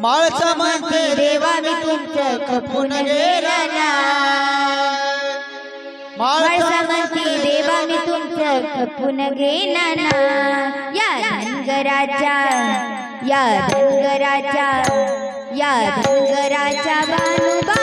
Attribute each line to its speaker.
Speaker 1: माळचा म्हणते देवा मी तुमचं खपून गेला ना माळचा
Speaker 2: माळसा म्हणती देवा मी तुमचं खपून घेणार ना या धनगराच्या या धनगराच्या या धनगराच्या बानुबा.